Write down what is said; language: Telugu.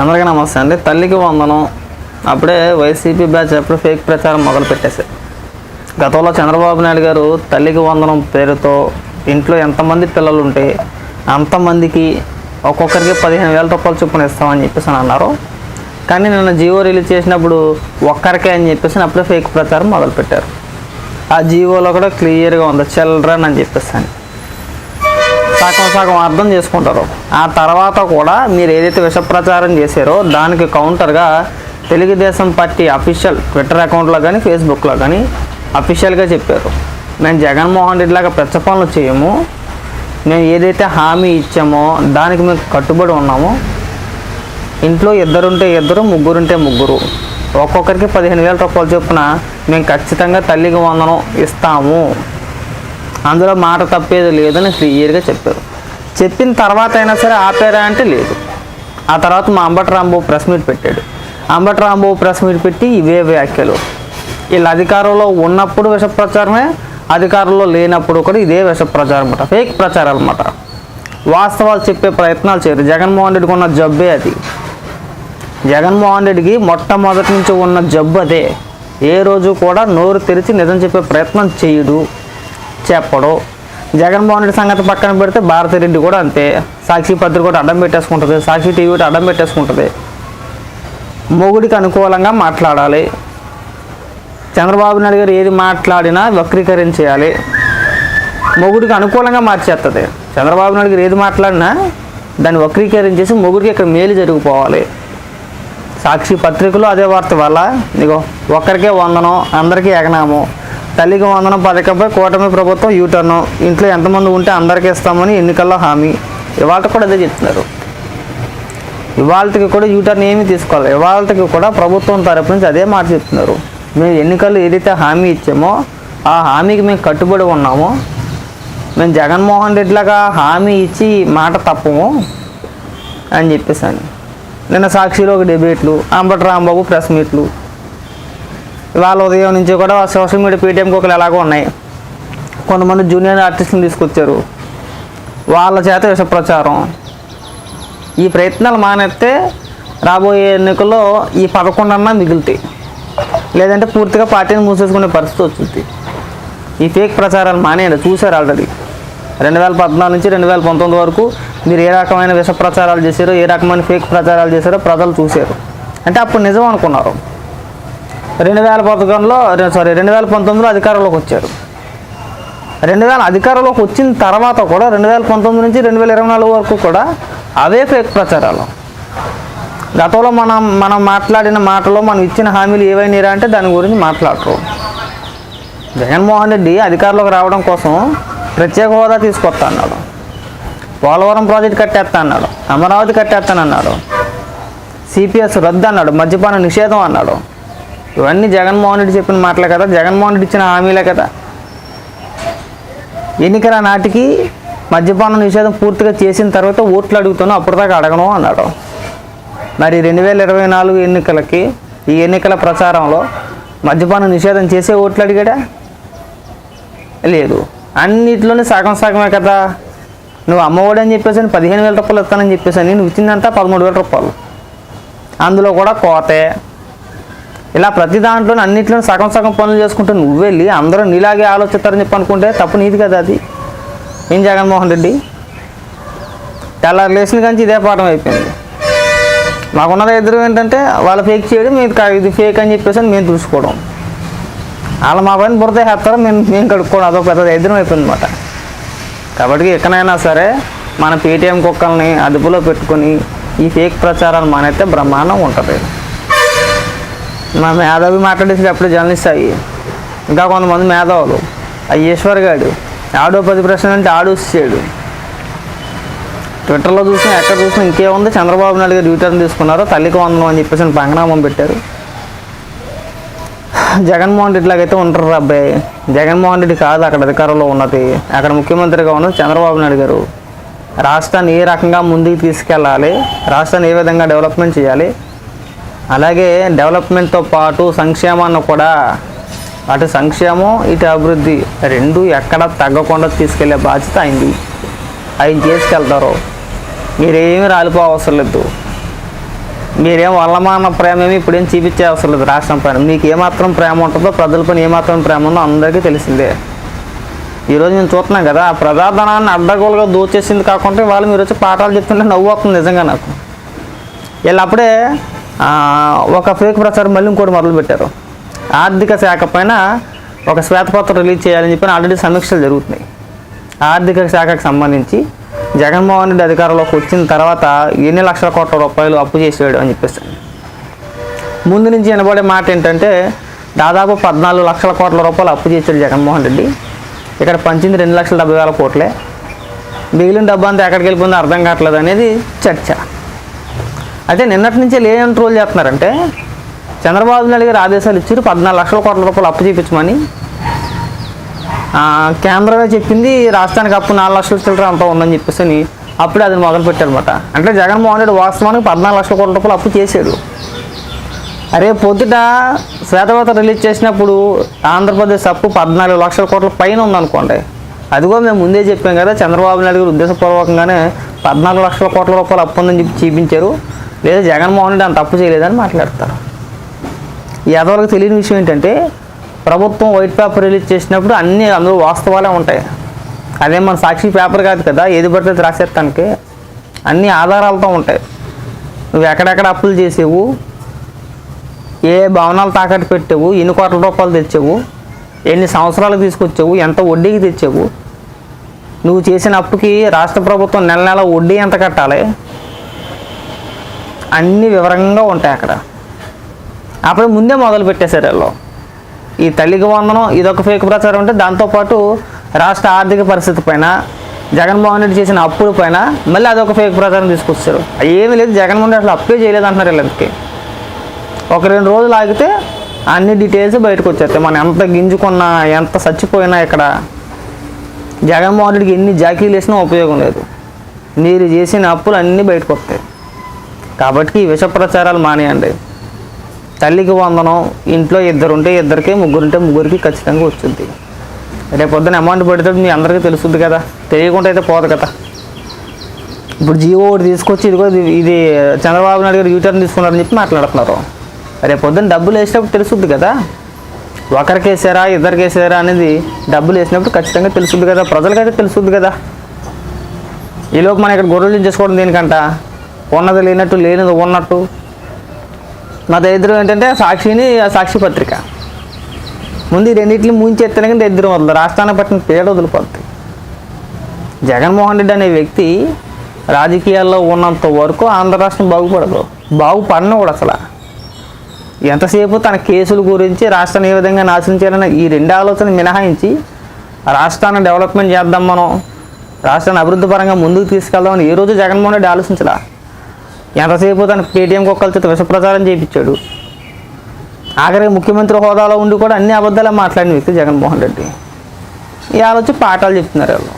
అందరికీ నమస్తే అండి. తల్లికి వందనం. అప్పుడే వైసీపీ బ్యాచ్ అప్పుడు ఫేక్ ప్రచారం మొదలు పెట్టేశారు. గతంలో చంద్రబాబు నాయుడు గారు తల్లికి వందనం పేరుతో ఇంట్లో ఎంతమంది పిల్లలు ఉంటే అంతమందికి ఒక్కొక్కరికి పదిహేను వేల రూపాయలు చొప్పున ఇస్తామని చెప్పేసి అని అన్నారు. కానీ నిన్న జియో రిలీజ్ చేసినప్పుడు ఒక్కరికే అని చెప్పేసి అప్పుడే ఫేక్ ప్రచారం మొదలుపెట్టారు. ఆ జియోలో కూడా క్లియర్గా ఉంది చిల్డ్రన్ అని చెప్పేసి అని. సగం సగం అర్థం చేసుకుంటారు. ఆ తర్వాత కూడా మీరు ఏదైతే విష ప్రచారం చేశారో దానికి కౌంటర్గా తెలుగుదేశం పార్టీ అఫీషియల్ ట్విట్టర్ అకౌంట్లో కానీ ఫేస్బుక్లో కానీ అఫీషియల్గా చెప్పారు. మేము జగన్మోహన్ రెడ్డి లాగా పెచ్చ పనులు చేయము. మేము ఏదైతే హామీ ఇచ్చామో దానికి మేము కట్టుబడి ఉన్నామో. ఇంట్లో ఇద్దరుంటే ఇద్దరు ముగ్గురుంటే ముగ్గురు. ఒక్కొక్కరికి పదిహేను వేల రూపాయలు చొప్పున మేము ఖచ్చితంగా తల్లికి వందనం ఇస్తాము. అందులో మాట తప్పేది లేదని క్లియర్గా చెప్పారు. చెప్పిన తర్వాత అయినా సరే ఆపారా అంటే లేదు. ఆ తర్వాత మా అంబటి రాంబాబు ప్రెస్ మీట్ పెట్టాడు. అంబటి రాంబాబు ప్రెస్ మీట్ పెట్టి ఇవే వ్యాఖ్యలు. వీళ్ళు అధికారంలో ఉన్నప్పుడు విష ప్రచారమే అధికారంలో లేనప్పుడు కూడా ఇదే విష ప్రచారం అన్నమాట. ఫేక్ ప్రచారాలు అన్నమాట. వాస్తవాలు చెప్పే ప్రయత్నాలు చేయరు. జగన్మోహన్ రెడ్డికి ఉన్న జబ్బే అది. జగన్మోహన్ రెడ్డికి మొట్టమొదటి నుంచి ఉన్న జబ్బు అదే. ఏ రోజు కూడా నోరు తెరిచి నిజం చెప్పే ప్రయత్నం చేయడు. చెప్పడు. జగన్మోహన్ రెడ్డి సంగతి పక్కన పెడితే భారతిరెడ్డి కూడా అంతే. సాక్షి పత్రిక కూడా అడ్డం పెట్టేసుకుంటుంది సాక్షి టీవీ కూడా అడ్డం పెట్టేసుకుంటుంది. మొగుడికి అనుకూలంగా మాట్లాడాలి. చంద్రబాబు నాయుడు గారు ఏది మాట్లాడినా వక్రీకరించేయాలి. మొగుడికి అనుకూలంగా మార్చేస్తుంది చంద్రబాబు నాయుడు గారు ఏది మాట్లాడినా దాన్ని వక్రీకరించేసి మొగుడికి ఇక్కడ మేలు జరిగిపోవాలి. సాక్షి పత్రికలో అదే వార్త వల్ల ఇగో ఒక్కరికే వందనం అందరికీ ఎగనాము. తల్లికి వందనం పథకంపై కూటమి ప్రభుత్వం యూటర్న్. ఇంట్లో ఎంతమంది ఉంటే అందరికీ ఇస్తామని ఎన్నికల్లో హామీ. ఇవాళ కూడా అదే చెప్తున్నారు. ఇవాళకి కూడా యూటర్న్ ఏమీ తీసుకోవాలి. ఇవాళకి కూడా ప్రభుత్వం తరపు నుంచి అదే మాట చెప్తున్నారు. మేము ఎన్నికల్లో ఏదైతే హామీ ఇచ్చామో ఆ హామీకి మేము కట్టుబడి ఉన్నామో. మేము జగన్మోహన్ రెడ్డిలాగా హామీ ఇచ్చి మాట తప్పము అని చెప్పేసాను నిన్న సాక్షిలో ఒక డిబేట్లు అంబటి రాంబాబు ప్రెస్ మీట్లు ఇవాళ ఉదయం నుంచి కూడా సోషల్ మీడియా పేటీఎం కుక్కలు ఎలాగో ఉన్నాయి. కొంతమంది జూనియర్ ఆర్టిస్టులు తీసుకొచ్చారు. వాళ్ళ చేత విష ప్రచారం. ఈ ప్రయత్నాలు మానేస్తే రాబోయే ఎన్నికల్లో ఈ పదకొండన్నా మిగులుతాయి. లేదంటే పూర్తిగా పార్టీని మూసేసుకునే పరిస్థితి వచ్చింది. ఈ ఫేక్ ప్రచారాలు మానేయండి. చూశారు ఆల్రెడీ రెండు వేల పద్నాలుగు నుంచి రెండు వేల పంతొమ్మిది వరకు మీరు ఏ రకమైన విష ప్రచారాలు చేశారో ఏ రకమైన ఫేక్ ప్రచారాలు చేశారో ప్రజలు చూశారు. అంటే అప్పుడు నిజం అనుకున్నారు. రెండు వేల పథకంలో సారీ రెండు వేల పంతొమ్మిదిలో అధికారంలోకి వచ్చారు. రెండు వేల అధికారంలోకి వచ్చిన తర్వాత కూడా రెండు వేల పంతొమ్మిది నుంచి రెండు వేల ఇరవై నాలుగు వరకు కూడా అవే ఫేక్ ప్రచారాలు. గతంలో మనం మనం మాట్లాడిన మాటలో మనం ఇచ్చిన హామీలు ఏవైనా అంటే దాని గురించి మాట్లాడరు. జగన్మోహన్ రెడ్డి అధికారంలోకి రావడం కోసం ప్రత్యేక హోదా తీసుకొస్తా అన్నాడు. పోలవరం ప్రాజెక్ట్ కట్టేస్తా అన్నాడు. అమరావతి కట్టేస్తానన్నాడు. సిపిఎస్ రద్దు అన్నాడు. మద్యపాన నిషేధం అన్నాడు. ఇవన్నీ జగన్మోహన్ రెడ్డి చెప్పిన మాటలే కదా జగన్మోహన్ రెడ్డి ఇచ్చిన హామీలే కదా. ఎన్నికల నాటికి మద్యపానం నిషేధం పూర్తిగా చేసిన తర్వాత ఓట్లు అడుగుతాను అప్పటిదాకా అడగను అన్నాడు. మరి రెండు వేల ఇరవై నాలుగు ఎన్నికలకి ఈ ఎన్నికల ప్రచారంలో మద్యపానం నిషేధం చేసే ఓట్లు అడిగాడా? లేదు. అన్నిట్లోనే సగం సగమే కదా. నువ్వు అమ్మఒడి అని చెప్పేసి పదిహేను వేల రూపాయలు ఇస్తానని చెప్పేసి నువ్వు ఇచ్చిందంతా పదమూడు వేల రూపాయలు. అందులో కూడా కోతే. ఇలా ప్రతి దాంట్లోనే అన్నింటిలో సగం సగం పనులు చేసుకుంటూ నువ్వు వెళ్ళి అందరూ నీలాగే ఆలోచిస్తారని చెప్పి అనుకుంటే తప్పు నీది కదా అది. ఏం జగన్మోహన్ రెడ్డి? తెల్లారు లేచిన కానీ ఇదే పాఠం అయిపోయింది. మాకున్నది ఎదురు ఏంటంటే వాళ్ళ ఫేక్ చేయడం మేము ఇది ఫేక్ అని చెప్పేసి అని మేము చూసుకోవడం. వాళ్ళ మా పైన బురద వేస్తారు మేము మేము కడుక్కోవడం అదొక పెద్ద ఎదురు అయిపోయింది అనమాట కాబట్టి ఎక్కడైనా సరే మన పేటీఎం కుక్కల్ని అదుపులో పెట్టుకొని ఈ ఫేక్ ప్రచారాలు మానైతే బ్రహ్మాండం ఉంటుంది. మా మేధావి మాట్లాడేసేటప్పుడు జర్నలిస్ట్ అవి ఇంకా కొంతమంది మేధావులు. ఆ ఈశ్వర్ గాడు. ఆడో పది ప్రశ్నలు అంటే ఆడు ట్విట్టర్లో చూసినా ఎక్కడ చూసినా ఇంకేముంది? చంద్రబాబు నాయుడు గారు యూటర్న్ తీసుకున్నారు? తల్లికి వందనం అని చెప్పేసి పంగనామం పెట్టారు. జగన్మోహన్ రెడ్డి లాగైతే ఉంటారు అబ్బాయి. జగన్మోహన్ రెడ్డి కాదు అక్కడ అధికారంలో ఉన్నది. అక్కడ ముఖ్యమంత్రిగా ఉన్నది చంద్రబాబు నాయుడు గారు. రాష్ట్రాన్ని ఏ రకంగా ముందుకు తీసుకెళ్ళాలి? రాష్ట్రాన్ని ఏ విధంగా డెవలప్మెంట్ చేయాలి? అలాగే డెవలప్మెంట్తో పాటు సంక్షేమాన్ని కూడా అటు సంక్షేమం ఇటు అభివృద్ధి రెండు ఎక్కడ తగ్గకుండా తీసుకెళ్ళే బాధ్యత అయింది ఆయన చేసుకెళ్తారు. మీరేమి రాలిపో అవసరం లేదు మీరేం వల్లమాన ప్రేమ ఏమి ఇప్పుడేం చూపించే అవసరం లేదు రాష్ట్రం పైన. మీకు ఏమాత్రం ప్రేమ ఉంటుందో ప్రజల పైన ఏమాత్రం ప్రేమ ఉందో అందరికీ తెలిసిందే. ఈరోజు మేము చూస్తున్నాం కదా ఆ ప్రజాధనాన్ని అడ్డగోలుగా దోచేసింది కాకుండా వాళ్ళు మీరు వచ్చి పాఠాలు చెప్తుంటే నవ్వు వస్తుంది నిజంగా నాకు. వీళ్ళు అప్పుడే ఒక ఫేక్ ప్రచారం మళ్ళీ ఇంకోటి మొదలుపెట్టారు. ఆర్థిక శాఖ పైన ఒక శ్వేతపత్రం రిలీజ్ చేయాలని చెప్పి ఆల్రెడీ సమీక్షలు జరుగుతున్నాయి. ఆర్థిక శాఖకు సంబంధించి జగన్మోహన్ రెడ్డి అధికారంలోకి వచ్చిన తర్వాత ఎన్ని లక్షల కోట్ల రూపాయలు అప్పు చేసేవాడు అని చెప్పేసి. ముందు నుంచి వినబడే మాట ఏంటంటే దాదాపు పద్నాలుగు లక్షల కోట్ల రూపాయలు అప్పు చేశాడు జగన్మోహన్ రెడ్డి. ఇక్కడ పంచింది రెండు లక్షల డెబ్బై వేల కోట్లే. మిగిలిన డబ్బు అంతా ఎక్కడికి వెళ్ళిపోయిందో అర్థం కావట్లేదు అనేది చర్చ. అయితే నిన్నటి నుంచి ఏం ట్రోల్ చేస్తున్నారంటే చంద్రబాబు నాయుడు గారు ఆదేశాలు ఇచ్చారు పద్నాలుగు లక్షల కోట్ల రూపాయలు అప్పు చూపించమని. కేంద్రమే చెప్పింది రాష్ట్రానికి అప్పు నాలుగు లక్షల చిల్లర అంత ఉందని చెప్పేసి అని అప్పుడే అది మొదలుపెట్టారనమాట అంటే జగన్మోహన్ రెడ్డి వాస్తవానికి పద్నాలుగు లక్షల కోట్ల రూపాయలు అప్పు చేశాడు. అరే పొద్దుట శ్వేతపత్రం రిలీజ్ చేసినప్పుడు ఆంధ్రప్రదేశ్ అప్పు పద్నాలుగు లక్షల కోట్ల పైన ఉందనుకోండి. అదిగో మేము ముందే చెప్పాం కదా చంద్రబాబు నాయుడు గారు ఉద్దేశపూర్వకంగానే పద్నాలుగు లక్షల కోట్ల రూపాయలు అప్పు ఉందని చెప్పి చూపించారు. లేదా జగన్మోహన్ రెడ్డి అంత అప్పు చేయలేదని మాట్లాడతారు. ఈ తెలియని విషయం ఏంటంటే ప్రభుత్వం వైట్ పేపర్ రిలీజ్ చేసినప్పుడు అన్ని అందులో వాస్తవాలే ఉంటాయి. అదే మన సాక్షి పేపర్ కాదు కదా ఏది పడితే రాసేస్తానికి అన్ని ఆధారాలతో ఉంటాయి. నువ్వు ఎక్కడెక్కడ అప్పులు చేసేవు ఏ భవనాలు తాకట్టు పెట్టావు ఎన్ని కోట్ల రూపాయలు తెచ్చావు ఎన్ని సంవత్సరాలు తీసుకొచ్చావు ఎంత వడ్డీకి తెచ్చావు. నువ్వు చేసిన అప్పుకి రాష్ట్ర ప్రభుత్వం నెల నెల వడ్డీ ఎంత కట్టాలి? అన్ని వివరంగా ఉంటాయి అక్కడ. అప్పుడు ముందే మొదలు పెట్టేశారు వీళ్ళు. ఈ తల్లికి వందనం ఇదొక ఫేక్ ప్రచారం ఉంటే దాంతోపాటు రాష్ట్ర ఆర్థిక పరిస్థితి పైన జగన్మోహన్ రెడ్డి చేసిన అప్పుల పైన మళ్ళీ అదొక ఫేక్ ప్రచారం తీసుకొస్తారు ఏమీ లేదు జగన్మోహన్ రెడ్డి అసలు అప్పే చేయలేదు అంటున్నారు వీళ్ళకి ఒక రెండు రోజులు ఆగితే అన్ని డీటెయిల్స్ బయటకు వచ్చేస్తాయి. మనం ఎంత గింజుకున్నా ఎంత చచ్చిపోయినా ఇక్కడ జగన్మోహన్ రెడ్డికి ఎన్ని జాకీలు వేసినా ఉపయోగం లేదు. మీరు చేసిన అప్పులు అన్నీ బయటకు వస్తాయి. కాబట్టి ఈ విష ప్రచారాలు మానేయండి. తల్లికి వందనం ఇంట్లో ఇద్దరు ఉంటే ఇద్దరికి ముగ్గురు ఉంటే ముగ్గురికి ఖచ్చితంగా వచ్చింది. రేపు పొద్దున అమౌంట్ పడితే మీ అందరికీ తెలుస్తుంది కదా. తెలియకుండా అయితే పోదు కదా. ఇప్పుడు జియో ఒకటి తీసుకొచ్చి ఇదిగో ఇది ఇది చంద్రబాబు నాయుడు గారు యూటర్న్ తీసుకున్నారని చెప్పి మాట్లాడుతున్నారు. రేపు పొద్దున్న డబ్బులు వేసినప్పుడు తెలుస్తుంది కదా. ఒకరికి వేసారా ఇద్దరికి వేసారా అనేది డబ్బులు వేసినప్పుడు ఖచ్చితంగా తెలుస్తుంది కదా. ప్రజలకైతే తెలుస్తుంది కదా. ఈలోపు మనం ఇక్కడ గొర్రెలు చేసుకోవడం దేనికంట? ఉన్నది లేనట్టు లేనిది ఉన్నట్టు. మా దరిద్రం ఏంటంటే సాక్షిని సాక్షి పత్రిక. ముందు ఈ రెండింటిని ముంచెత్తనే కానీ దరిద్రం వదలదు రాష్ట్రాన్ని పట్టిన పేడ వదిలిపోద్ది జగన్మోహన్ రెడ్డి అనే వ్యక్తి రాజకీయాల్లో ఉన్నంత వరకు ఆంధ్ర రాష్ట్రం బాగుపడదు. బాగుపడను కూడా అసలు. ఎంతసేపు తన కేసుల గురించి రాష్ట్రాన్ని ఏ విధంగా నాశనం చేయాలని ఈ రెండు ఆలోచన మినహాయించి రాష్ట్రాన్ని డెవలప్మెంట్ చేద్దాం మనం రాష్ట్రాన్ని అభివృద్ధి పరంగా ముందుకు తీసుకెళ్దామని ఏ రోజు జగన్మోహన్ రెడ్డి ఆలోచించలా? ఎంతసేపు తన పేటీఎం కుక్కలతో విషప్రచారం చేయించాడు? ఆఖరికి ముఖ్యమంత్రి హోదాలో ఉండి కూడా అన్ని అబద్ధాలే మాట్లాడిన వ్యక్తి జగన్మోహన్ రెడ్డి. ఇవాళ వచ్చి పాఠాలు చెప్తున్నారు వాళ్ళు.